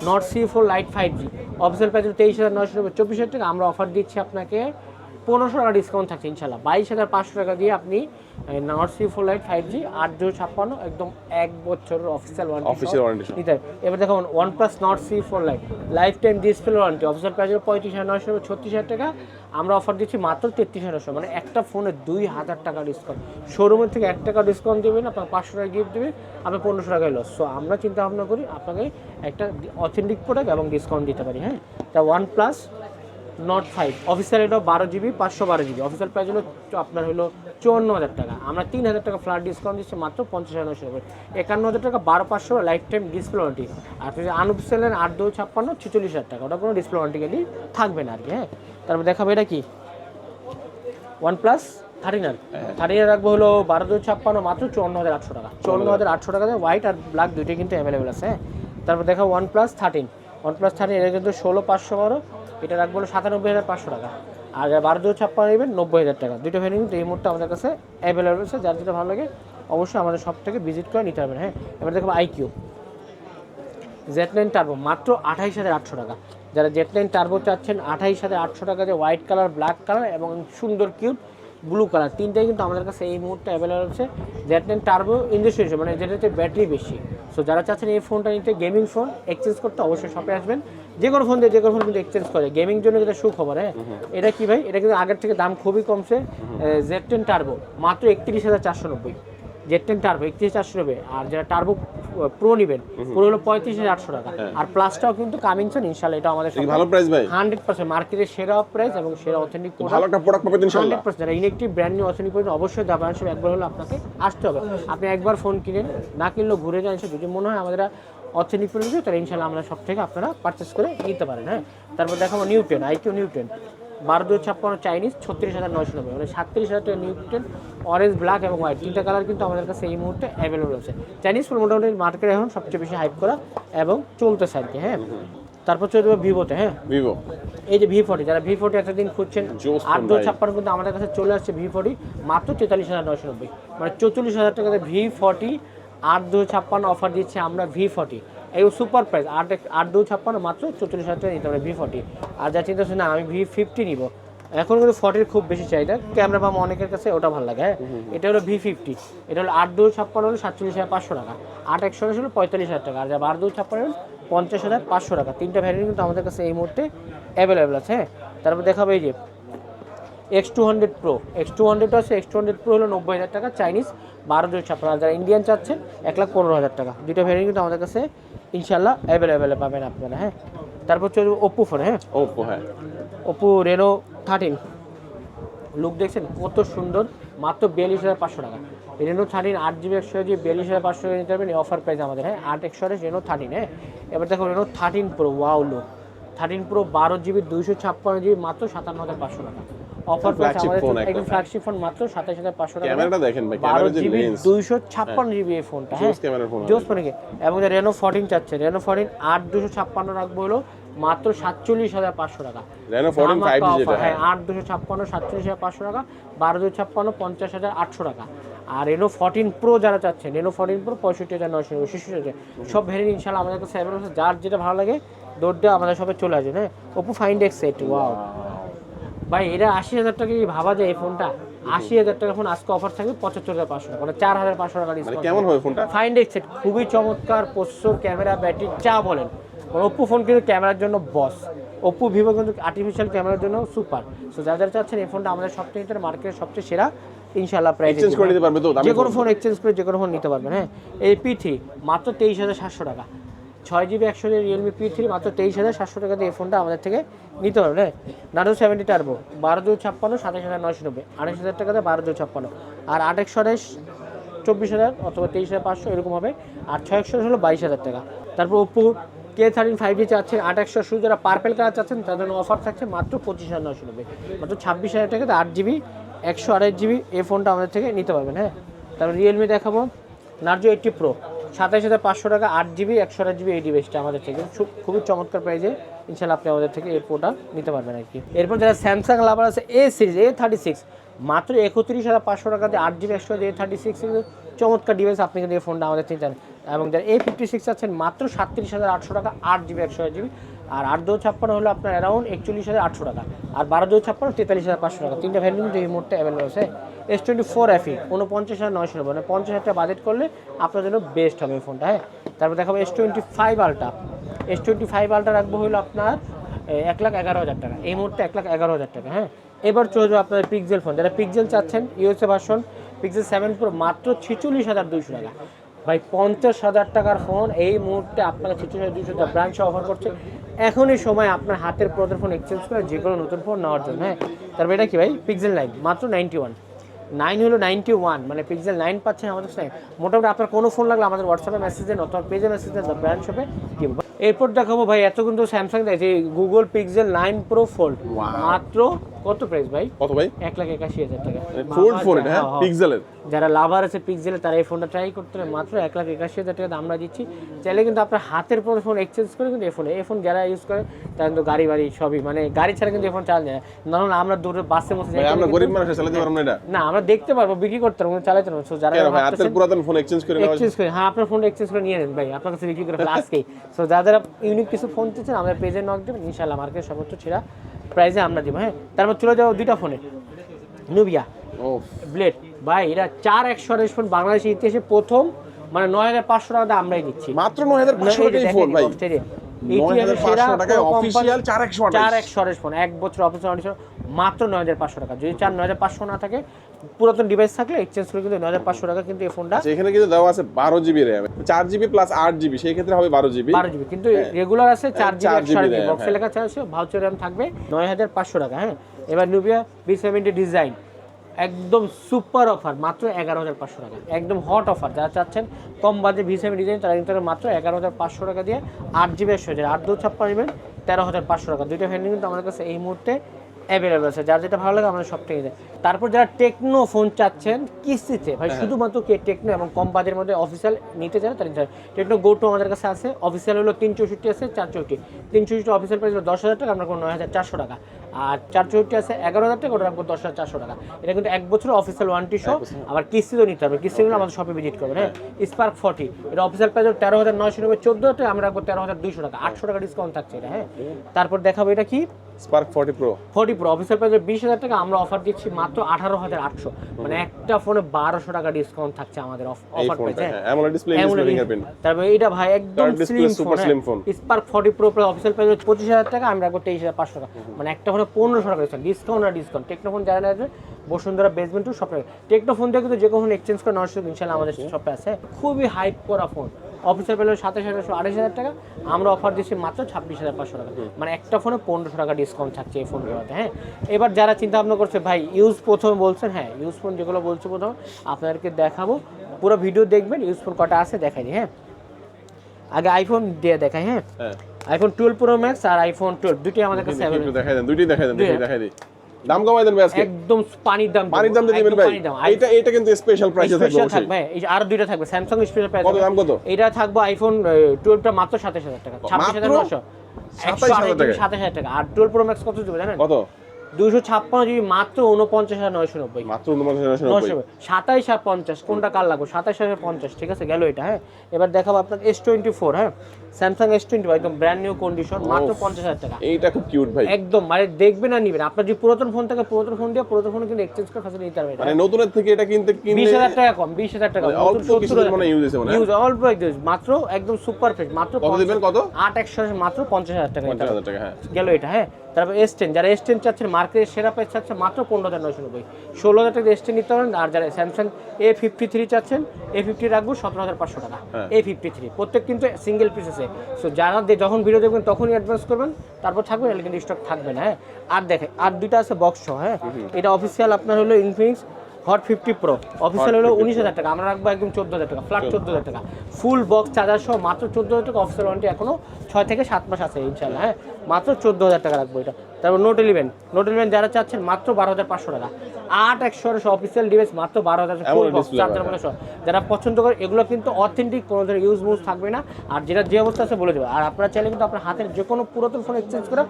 Nord C four lite five G official price তেইশ হাজার নয়শো নব্বই চব্বিশ হাজার টাকা। আমরা অফার দিচ্ছি আপনাকে পনেরোশো টাকা ডিসকাউন্ট থাকছে ইনশাল্লাহ। বাইশ হাজার পাঁচশো টাকা দিয়ে আপনি Nord C four lite five G আট দুশো ছাপ্পান্ন একদম এক বছরের অফিসিয়াল Official warranty সহ। নিতে। এবার দেখুন one plus Nord C four lite lifetime display warranty official price হলো পঁয়ত্রিশ হাজার নয়শো ছত্রিশ হাজার টাকা। আমরা অফার দিচ্ছি মাত্র তেত্রিশ হাজার নয়শো মানে একটা ফোনে দুই হাজার টাকা ডিসকাউন্ট শোরুমের থেকে এক টাকা ডিসকাউন্ট দেবেন আপনার পাঁচশো টাকা গিফট দেবে আপনার পনেরোশো টাকায় লস সো আমরা চিন্তা ভাবনা করি আপনাকে একটা অথেন্টিক প্রোডাক্ট এবং ডিসকাউন্ট দিতে পারি হ্যাঁ? তা ওয়ান প্লাস নট ফাইভ অফিসার এটা বারো জিবি পাঁচশো বারো জিবি অফিসার প্রাইস হলো আপনার হলো চুয়ান্ন হাজার টাকা। আমরা তিন হাজার টাকা ফ্ল্যাট ডিসকাউন্ট দিচ্ছি মাত্র পঞ্চাশ হাজার নশো টাকা। একান্ন হাজার টাকা বারো পাঁচশো লাইফ টাইম ডিসপ্লে ওয়ারেন্টি আর আপনি যদি আনঅফিসিয়াল নেন আট দু ছাপ্পান্ন ছেচল্লিশ হাজার টাকা। ওটা কোনো ডিসপ্লে ওয়ারেন্টি গেলি থাকবে না আর কি হ্যাঁ? তারপর দেখাবো এটা কি? ওয়ান প্লাস থার্টিনার থার্টিনার রাখব হলো বারো দু ছাপ্পান্ন মাত্র চুয়ান্ন হাজার আটশো টাকা। চুয়ান্ন হাজার আটশো টাকা হোয়াইট আর ব্ল্যাক দুইটাই কিন্তু অ্যাভেলেবেল আছে হ্যাঁ? তারপর দেখা one plus thirteen one plus thirteen এটা কিন্তু ষোলো পাঁচশো বারো। এটা রাখব হলো সাতানব্বই হাজার পাঁচশো টাকা। আর যারা বারো দু ছাপ্পান্ন নেবেন, নব্বই হাজার টাকা। দুটো ভ্যারিয়েন্ট কিন্তু এই মুহূর্তে আমাদের কাছে অ্যাভেলেবেল আছে যার যেটা ভালো লাগে, অবশ্যই আমাদের সব থেকে ভিজিট করে নিতে হবে হ্যাঁ? এবার দেখব আইকিউ জেট নাইন টার্বো মাত্র আঠাইশ হাজার আটশো টাকা। যারা জেট নাইন টার্বো চাচ্ছেন, আঠাইশ হাজার আটশো টাকা যে হোয়াইট কালার ব্ল্যাক কালার এবং সুন্দর কিউট ব্লু কালার তিনটাই কিন্তু আমাদের কাছে এই মুহূর্তে অ্যাভেলেবেল আছে। জেড টেন টার্বো ইন্ডাস্ট্রি মানে যেটা হচ্ছে ব্যাটারি বেশি। সো যারা চাচ্ছেন এই ফোনটা নিতে গেমিং ফোন এক্সচেঞ্জ করতে অবশ্যই শপে আসবেন। যে কোনো ফোন দিয়ে যে কোনো ফোন কিন্তু এক্সচেঞ্জ করে। গেমিং জন্য যেটা সুখবর হ্যাঁ? এটা কি ভাই? এটা কিন্তু আগের থেকে দাম খুবই কমছে। জেড টেন টার্বো মাত্র একত্রিশ হাজার চারশো নব্বই। জেড টেন টার্বো একত্রিশ চারশো নব্বই আর যারা টার্বো প্রো নেবেন প্রো হলো পঁয়ত্রিশ হাজার আটশো টাকা। আর প্লাসটাও কিন্তু কামিংসন ইনশাল্লাহ এটা আমাদের ভালো প্রাইস ভাই? হান্ড্রেড পার্সেন্ট মার্কেটের সেরা প্রাইস এবং সেরা অথেন্টিক ভালো একটা প্রোডাক্ট পাবেন হান্ড্রেড পার্সেন্ট যারা electric brand new authentic product অবশ্যই দাবার হিসেবে একবার হলো আপনাকে আসতে হবে। আপনি একবার ফোন কিনেন না কিনলেও ঘুরে যান সে যদি মনে হয় আমাদের অথেন্টিক প্রোডাক্ট তাহলে ইনশাল্লাহ আমরা সব থেকে আপনারা পারচেস করে নিতে পারেন হ্যাঁ? তারপর দেখাবো নিউটেন আইকিউ নিউটেন বারো দু ছাপ্পান্ন চাইনিজ ছত্রিশ হাজার নয়শো নব্বই। মানে সাতত্রিশ হাজার টাকা নিউটেন অরেঞ্জ ব্ল্যাক এবং হোয়াইট তিনটা কালার কিন্তু আমাদের কাছে এই মুহূর্তে অ্যাভেলেবল আছে। চাইনিজ ফোন মোটামুটি মার্কেটে এখন সবচেয়ে বেশি হাইপ করা এবং চলতেছে আর কি হ্যাঁ? তারপর চলে যাব ভিভোতে হ্যাঁ? ভিভো এই যে ভি ফোর্টি যারা ভি ফোর্টি এতদিন খুঁজছেন আট দু ছাপ্পান্ন কিন্তু আমাদের কাছে চলে আসছে ভি ফোর্টি মাত্র তেতাল্লিশ হাজার নয়শো নব্বই। মানে চৌচল্লিশ হাজার টাকাতে ভি ফোর্টি আট দু ছাপ্পান্ন অফার দিচ্ছে আমরা ভি ফোর্টি এই সুপার প্রাইস আট এক- আট দু ছাপ্পান্ন মাত্র চৌচল্লিশ হাজার টাকা নিতে পারে ভি ফর্টি আর যা চিন্তা না আমি ভি ফিফটি নিব। এখন কিন্তু ফর্টির খুব বেশি চাহিদা ক্যামেরা পাম অনেকের কাছে ওটা ভালো লাগে হ্যাঁ? এটা হলো ভি ফিফটি এটা হলো আট দু ছাপ্পান্ন হলো সাতচল্লিশ হাজার পাঁচশো টাকা আট একশো হলো পঁয়তাল্লিশ হাজার টাকা আর যা বার দু ছাপ্পান্ন হলো পঞ্চাশ হাজার পাঁচশো টাকা। তিনটা ভ্যারিয়েন্ট কিন্তু আমাদের কাছে এই মুহূর্তে অ্যাভেলেবেল আছে হ্যাঁ? তারপর দেখাবো এই যে X two hundred pro X two hundred আছে এক্স টু হান্ড্রেড প্রো হলো নব্বই হাজার টাকা চাইনিজ বারো দুই ছাপ্পান্ন আর যারা ইন্ডিয়ান চাচ্ছেন এক লাখ পনেরো হাজার টাকা। দুটো ভ্যারিয়েন্ট কিন্তু আমাদের কাছে ইনশাল্লাহ অ্যাভেলেবেল পাবেন আপনারা হ্যাঁ? তারপর চলবে ওপ্পো ফোন হ্যাঁ? ওপো হ্যাঁ। ওপো রেনো থার্টিন লুক দেখছেন? কত সুন্দর। মাত্র বিয়াল্লিশ হাজার পাঁচশো টাকা। রেনো থার্টিন আট জিবি একশো জিবি বিয়াল্লিশ হাজার পাঁচশো টাকা নিতে পারবেন অফার প্রাইস আমাদের হ্যাঁ? আট একশো রেনো থার্টিন হ্যাঁ? এবার দেখো Reno thirteen pro wow look thirteen pro বারো জিবি দুইশো ছাপ্পান্ন জিবি মাত্র সাতান্ন হাজার পাঁচশো টাকা। অফার প্রাইস আমাদের একদম। ফ্ল্যাগশিপ ফোন মাত্র সাতাশ হাজার পাঁচশো টাকা। ক্যামেরাটা দেখেন ভাই ক্যামেরা যে লেন্স দুইশো ছাপ্পান্ন জিবি এই ফোনটা হ্যাঁ? জোস ক্যামেরার ফোন জোস ফোনে এবং রেনো ফোরটিন চাচ্ছে রেনো ফোরটিন আট দুশো ছাপ্পান্ন রাখব হলো মাত্র সাতচল্লিশ হাজার পাঁচশো টাকা। রেনো 14 ধামাকা 5G যেটা, হ্যাঁ আট দুশো ছাপ্পান্ন সাতচল্লিশ হাজার পাঁচশো টাকা বারো দুশো ছাপ্পান্ন পঞ্চাশ হাজার আটশো টাকা। আর রেনো ফোরটিন প্রো যারা চাচ্ছেন রেনো ফোরটিন প্রো পঁয়ষট্টি হাজার নয়শো শিশু হাজার সব ভ্যারিয়েন্ট ইনশাল্লাহ আমাদের কাছে আছে। যার যেটা ভালো লাগে দৌড় দিয়ে আমাদের সবাই চলে আসবে হ্যাঁ? Oppo find X set wow ভাই এটা আশি হাজার টাকা কি ভাবা যায় এই ফোনটা? আশি হাজার টাকা ফোন আজকে অফার থাকবে পঁচাত্তর হাজার পাঁচশো টাকা। মানে চার হাজার পাঁচশো টাকা মানে কেমন হবে ফোনটা? ফাইন্ড এক্স সেট খুবই চমৎকার প্রসেসর ক্যামেরা ব্যাটারি যা বলেন। ওপ্পো ফোন কিন্তু ক্যামেরার জন্য বস ওপ্পো ভিভো কিন্তু আর্টিফিশিয়াল ক্যামেরার জন্য সুপার সো যারা যারা চাচ্ছেন এই ফোনটা আমাদের সবচেয়ে মার্কেটের সবচেয়ে সেরা ইনশাল্লাহ প্রাইস এক্সচেঞ্জ করে দিতে পারবে তো? যে কোনো ফোন এক্সচেঞ্জ করে যে কোনো ফোন নিতে পারবেন হ্যাঁ। এই পি থ্রি মাত্র তেইশ হাজার সাতশো টাকা। ছয় জিবি একশো রিয়েলমি পি থ্রি মাত্র তেইশ হাজার সাতশো টাকা দিয়ে এই ফোনটা আমাদের থেকে নিতে হ্যাঁ? নার্জো সেভেন্টি টার্বো বারো দু ছাপ্পান্ন, সাতাশ হাজার নয়শো নব্বই, আড়াইশ হাজার টাকাতে বারো দু ছাপ্পান্ন। আর আট একশো আঠাশ চব্বিশ হাজার অথবা তেইশ হাজার পাঁচশো এরকম হবে, আর ছয় একশো হলো বাইশ হাজার টাকা। তারপর Oppo K thirteen five G চাচ্ছেন, আট একশো শুধু যারা পার্পেল কালার চাচ্ছেন, তাদের জন্য অফার থাকছে মাত্র পঁচিশ হাজার নশো নব্বই। মাত্র ছাব্বিশ হাজার টাকাতে আট জিবি একশো আড়াই জিবি এই ফোনটা আমাদের থেকে নিতে পারবেন হ্যাঁ? তারপর রিয়েলমি দেখাবো নার্জো এইটটি প্রো সাতাশ হাজার পাঁচশো টাকা, আট জিবি, একশো আট জিবি এই ডিভাইসটা আমাদের থেকে। খুবই চমৎকার প্রাইজে ইনশাল্লাহ আপনি আমাদের থেকে এই প্রোটা নিতে পারবেন আর কি। এরপর যারা স্যামসাং লাভার আছে A series A thirty six মাত্র একত্রিশ হাজার পাঁচশো টাকাতে আট জিবি, একশো এ থার্টি সিক্স চমৎকার ডিভাইস আপনি কিন্তু এই ফোনটা আমাদের থেকে চান এবং যারা এ ফিফটি সিক্স আছেন, মাত্র সাতত্রিশ হাজার আটশো টাকা, আট জিবি, একশো আট জিবি আর আট দু ছাপ্পান্ন হলো আপনার অ্যারাউন্ড একচল্লিশ হাজার আটশো টাকা। আর বারো দু ছাপ্পান্ন, তেতাল্লিশ হাজার পাঁচশো টাকা। তিনটা ভ্যারিয়েন্ট কিন্তু এই মুহূর্তে অ্যাভেলেবল আছে। এস টোয়েন্টি ফোর এফি উনপঞ্চাশ হাজার নয়শো নব্বই মানে পঞ্চাশ হাজার টাকা বাজেট করলে আপনার জন্য বেস্ট হবে এই ফোনটা হ্যাঁ? তারপর দেখাবো S twenty five ultra S twenty five ultra রাখব হলো আপনার এক লাখ এগারো হাজার টাকা। এই মুহূর্তে এক লাখ এগারো হাজার টাকা হ্যাঁ? এবার চলে চলবে আপনার পিক্সেল ফোন যারা পিক্সেল চাচ্ছেন USA version pixel seven pro মাত্র ছেচল্লিশ হাজার দুইশো টাকা। ভাই পঞ্চাশ হাজার টাকার ফোন এই মুহূর্তে আপনাকে দুইশো টাকা ব্রাঞ্চে অফার করছে। এখনই সময় আপনার হাতের পুরাতন ফোন এক্সচেঞ্জ করে যে কোনো নতুন ফোন নেওয়ার জন্য হ্যাঁ? তারপর এটা কি ভাই? পিক্সেল নাইন মাত্র নাইনটি ওয়ান নাইন হলো নাইনটি ওয়ান মানে পিক্সেল নাইন পাচ্ছেন আমাদের সাথে মোটামুটি আপনার কোনো ফোন লাগলে আমাদের হোয়াটসঅ্যাপে মেসেজ দেন অথবা পেজে মেসেজ দেন ব্র্যান্ড শপে দিব এরপর দেখাবো ভাই এত কিন্তু স্যামসাং দেয় যে Google pixel nine pro fold মাত্র কত প্রাইস ভাই? কত ভাই? এক লাখ একাশি হাজার টাকা। ফোল্ড ফোন এটা হ্যাঁ? হ্যাঁ, হ্যাঁ। পিক্সেলের যারা লাভার আছে পিক্সেলে তারা এই ফোনটা ট্রাই করতে পারে। মাত্র লাখ একাশি হাজার টাকা আমরা দিচ্ছি। চাইলে কিন্তু আপনার হাতের পর ফোন এক্সচেঞ্জ করে কিন্তু এই ফোনে এই ফোন যারা ইউজ করে তারা কিন্তু গাড়ি বাড়ি সবই মানে গাড়ি ছাড়া কিন্তু এই ফোন যায় না। আমরা দূরে বাসে যাই আমরা গরিব মানুষ চালাতে পারব না এটা। না আমরা দেখতে পারব বিক্রি করতে পারব চালাতে পারব যারা হাতের পুরাতন ফোন এক্সচেঞ্জ করে এক্সচেঞ্জ করে হ্যাঁ আপনার ফোনটা এক্সচেঞ্জ করে নিয়ে নেন ভাই আপনার কাছে বিক্রি করে ফেলে আজকেই সো যারা ইউনিক কিছু ফোন চাচ্ছেন আমাদের পেজে নক দেবেন ইনশাল্লাহ মার্কেট সর্বোচ্চ ছেড়া প্রাইসে আমরা দিব হ্যাঁ? তারপর চলে যাব দুইটা ফোনে। Nubia blade. ভাই এরা চার একশো আড়াইশ ফোন বাংলাদেশের ইতিহাসে প্রথম মানে নয় হাজার পাঁচশো টাকা দিয়ে আমরাই দিচ্ছি। মাত্র নয় হাজার পাঁচশো টাকা ফোন ভাই। এক বছর মাত্র নয় হাজার পাঁচশো টাকা। যদি চার নয় হাজার পাঁচশো না থাকে পুরাতন ডিভাইস থাকলে এক্সচেঞ্জ করে কিন্তু নয় হাজার পাঁচশো টাকা কিন্তু এই ফোনটা সেখানে কিন্তু দেওয়া আছে বারো জিবি র্যাম চার জিবি প্লাস আট জিবি সেই ক্ষেত্রে হবে বারো জিবি বারো জিবি কিন্তু রেগুলার আছে চার জিবি 4 একশো আট GB জিবি RAM, বক্সে হ্যাঁ। লেখা আছে ভাউচার র্যাম থাকবে নয় হাজার পাঁচশো টাকা হ্যাঁ। এবার নুবিয়া বি সেভেন্টি ডিজাইন একদম সুপার অফার মাত্র এগারো হাজার পাঁচশো টাকা। একদম হট অফার যারা চাচ্ছেন কম বাজে ভি সেভেন ডিজাইন তারা কিন্তু মাত্র এগারো হাজার পাঁচশো টাকা দিয়ে আট জিবি একশো হাজার আট দু ছাপ্পান্ন নেবেন তেরো হাজার পাঁচশো টাকা। দুইটা ফ্যান কিন্তু আমাদের কাছে এই মুহূর্তে অ্যাভেলেবল আছে। যার যেটা ভালো লাগে আমাদের সব থেকে যায় তারপর যারা টেকনো ফোন চাচ্ছেন কিস্তিতে ভাই শুধুমাত্র কে টেকনো এবং কম বাজের মধ্যে অফিসিয়াল নিতে চান তার টেকনো গো টু আমাদের কাছে আছে। অফিসিয়াল হলো তিন চৌষট্টি আছে চার চৌষট্টি তিন চৌষট্টি অফিসিয়াল প্রাইস হলো দশ হাজার টাকা আমরা কোনো নয় হাজার চারশো টাকা। আর চার চৌষট্টি আছে এগারো হাজার টাকা ওটা রাখব দশ হাজার চারশো টাকা। এটা কিন্তু এক বছর অফিসিয়াল ওয়ারেন্টি শো আবার কিস্তিতেও নিতে হবে। কিস্তিগুলো আমাদের শপে ভিজিট করবেন হ্যাঁ? স্পার্ক ফর্টি এটা অফিসিয়াল প্রাইস হলো তেরো হাজার নয়শো নব্বই চোদ্দ টাকা আমরা রাখব তেরো হাজার দুইশো টাকা। আটশো টাকা ডিসকাউন্ট থাকছে এটা হ্যাঁ? তারপর দেখাবো এটা কি? Spark forty pro forty pro official price বিশ হাজার টাকা আমরা অফার দিচ্ছি মাত্র আঠারো হাজার আটশো। মানে একটা ফোনে বারোশো টাকা ডিসকাউন্ট থাকছে আমাদের অফার প্রাইস হ্যাঁ তারপরে এটা ভাই একদম slim phone spark forty pro প্রায় অফিসিয়াল প্রাইস পঁচিশ হাজার টাকা আমি রাখব তেইশ হাজার পাঁচশো টাকা। মানে একটা ফোনে পনেরোশো টাকা ডিসকাউন্ট আর ডিসকাউন্ট টেকনোফোন যারা নেবে বসুন্ধরা বেসমেন্ট টু সব টেকনোফোন থেকে কিন্তু যে কোনো এক্সচেঞ্জ করে নশো ইনশাল্লাহ আমাদের শপে আছে। খুবই হাইপ করা ফোন অফিসের পেলে সাতাশ হাজারশো আড়াইশ হাজার টাকা। আমরা অফার দিচ্ছি মাত্র ছাব্বিশ হাজার পাঁচশো টাকা। মানে একটা ফোনে পনেরোশো টাকা ডিসকাউন্ট থাকছে এই ফোনগুলোতে হ্যাঁ? এবার যারা চিন্তা ভাবনা করছে ভাই ইউজ প্রথমে বলছেন হ্যাঁ ইউজ ফোন যেগুলো বলছে প্রথম আপনাদেরকে দেখাবো। পুরো ভিডিও দেখবেন ইউজ ফোন কটা আছে দেখাই দিই হ্যাঁ? আগে আইফোন দিয়ে দেখাই হ্যাঁ? আইফোন টুয়েলভ প্রো ম্যাক্স আর আইফোন টুয়েলভ দুটি আমাদের কাছে দেখাই দেন দুইটাই দেখাই দেন দেখি দেখাই দিই। দাম কমাই দেন ভাই আজকে। একদম পানির দাম পানির দাম দিবেন ভাই। এটা এটা কিন্তু স্পেশাল প্রাইসে থাকবে স্পেশাল থাকবে এই আর দুইটা থাকবে স্যামসাং স্পেশাল প্রাইস কত দাম কত? এটা থাকবে আইফোন টুয়েলভটা মাত্র সাতাশ হাজার টাকা। ছাব্বিশ হাজার মাত্র? নশো 27,000 টাকা? সাতাশ হাজার টাকা। আর টুয়েলভ প্রো ম্যাক্স কত দিবে জানেন? কত? দুইশো ছাপ্পান্ন জিবি মাত্র উনপঞ্চাশ হাজার নয়শো নব্বই। মাত্র উনপঞ্চাশ সাতাইশ আর পঞ্চাশ কোনটা কার লাগবে? সাতাইশ হাজার পঞ্চাশ ঠিক আছে? গেল এটা হ্যাঁ? এবার দেখাবো আপনার এস টোয়েন্টি ফোর হ্যাঁ? স্যামসাং এস টোয়েন্টি একদম ব্র্যান্ড নিউ কন্ডিশন মাত্র পঞ্চাশ হাজার টাকা। এইটা খুব কিউট ভাই। একদম মানে দেখবেন আর নিবেন। আপনার যদি পুরাতন ফোন থাকে পুরাতন ফোন দিয়ে পুরাতন ফোন কিন্তু এক্সচেঞ্জ করে ফ্যাসিলিটি নিতে পারবেন মানে নতুনের থেকে এটা কিনতে বিশ হাজার টাকা কম বিশ হাজার টাকা মানে অল্প কিছু মানে ইউজ হয়েছে মনে হয়। ইউজ অল্প ইউজ মাত্র একদম সুপার ফ্রেশ মাত্র কত দিবেন? কত? আট একশো মাত্র পঞ্চাশ হাজার টাকা। পঞ্চাশ হাজার টাকা হ্যাঁ। গেল এটা হ্যাঁ? তারপর এস টেন যারা এস টেন চাচ্ছেন মার্কেটের সেরা প্রাইস চাচ্ছে মাত্র পনেরো হাজার নয়শো নব্বই। ষোলো হাজার টাকা এস টেন নিতে পারেন আর যারা স্যামসাং এ ফিফটি থ্রি চাচ্ছেন এ ফিফটি রাখব সতেরো হাজার পাঁচশো টাকা। এ ফিফটি থ্রি প্রত্যেক কিন্তু সিঙ্গেল পিস আছে। সো যারা যখন ভিডিও দেখবেন তখনই অ্যাডভান্স করবেন তারপর থাকবে নাহলে কিন্তু স্টক থাকবে না হ্যাঁ। আর দেখে আর দুইটা আছে বক্স হ্যাঁ। এটা অফিসিয়াল আপনার হলো Infinix hot fifty pro official হলো উনিশ হাজার টাকা আমরা রাখব একদম চোদ্দ হাজার টাকা ফ্ল্যাট চোদ্দ। হাজার টাকা। ফুল বক্স চার্জার সহ মাত্র চোদ্দ হাজার টাকা অফিসিয়াল ওয়ারেন্টি এখনও ছয় থেকে সাত মাস আছে ইনশাল্লাহ হ্যাঁ। মাত্র চোদ্দ হাজার টাকা রাখব এটা। তারপর নোট ইলেভেন নোট ইলেভেন যারা চাচ্ছেন মাত্র বারো হাজার পাঁচশো টাকা। আট একশো অফিসিয়াল ডিভাইস মাত্র বারো হাজার চার্জার। যারা পছন্দ করে এগুলো কিন্তু অথেন্টিক কোনো ধরনের ইউজ মুজ থাকবে না। আর যেটা যে অবস্থা আছে বলে দেবে। আর আপনারা চাইলে কিন্তু আপনার হাতের যে কোনো পুরাতন ফোন এক্সচেঞ্জ করে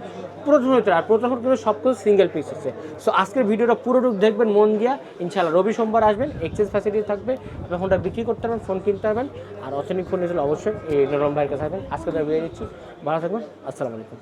পুরাতন হতে আর পুরাতন ফোন কিন্তু সব কিছু সিঙ্গেল পিস আছে সো আজকের ভিডিওটা পুরোটুক দেখবেন মন দিয়া। ইনশাল্লাহ রবি সোমবার আসবেন এক্সচেঞ্জ ফ্যাসিলিটি থাকবে আপনার ফোনটা বিক্রি করতে পারবেন ফোন কিনতে পারবেন। আর অথেন্টিক ফোন নিয়েছিল অবশ্যই এই নরম ভাইয়ের কাছে আসবেন। আজকে তার বিয়ে নিচ্ছি। ভালো থাকবেন। আসসালামু আলাইকুম।